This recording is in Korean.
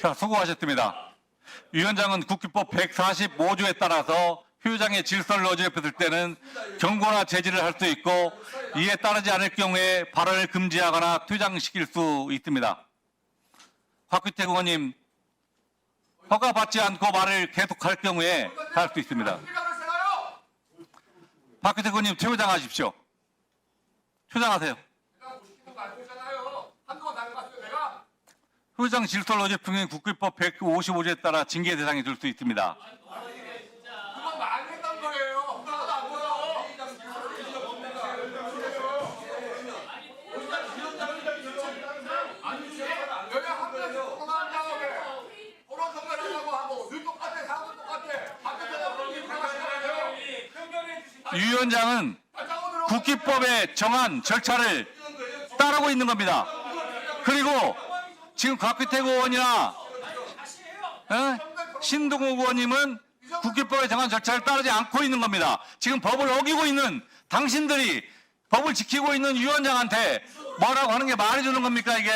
자, 수고하셨습니다. 위원장은 국기법 145조에 따라서 휴장의 질서를 어지럽혔을 때는 경고나 제지를 할 수 있고 이에 따르지 않을 경우에 발언을 금지하거나 퇴장시킬 수 있습니다. 박규택 의원님 허가받지 않고 말을 계속할 경우에 할 수 있습니다. 박규택 의원님 퇴장 하십시오. 퇴장하세요. 질서를 어지럽힌 경우 국기법 155조에 따라 징계 대상이 될 수 있습니다. 그건 거예요. 안 보여. 여기 한 하고 늘 똑같아. 똑같아. 생각하시잖아요. 위원장은 국기법에 정한 절차를 따르고 있는 겁니다. 그리고 지금 곽규택 의원이나 어? 신동욱 의원님은 국기법에 정한 절차를 따르지 않고 있는 겁니다. 지금 법을 어기고 있는 당신들이 법을 지키고 있는 위원장한테 뭐라고 하는 게 말이 주는 겁니까 이게?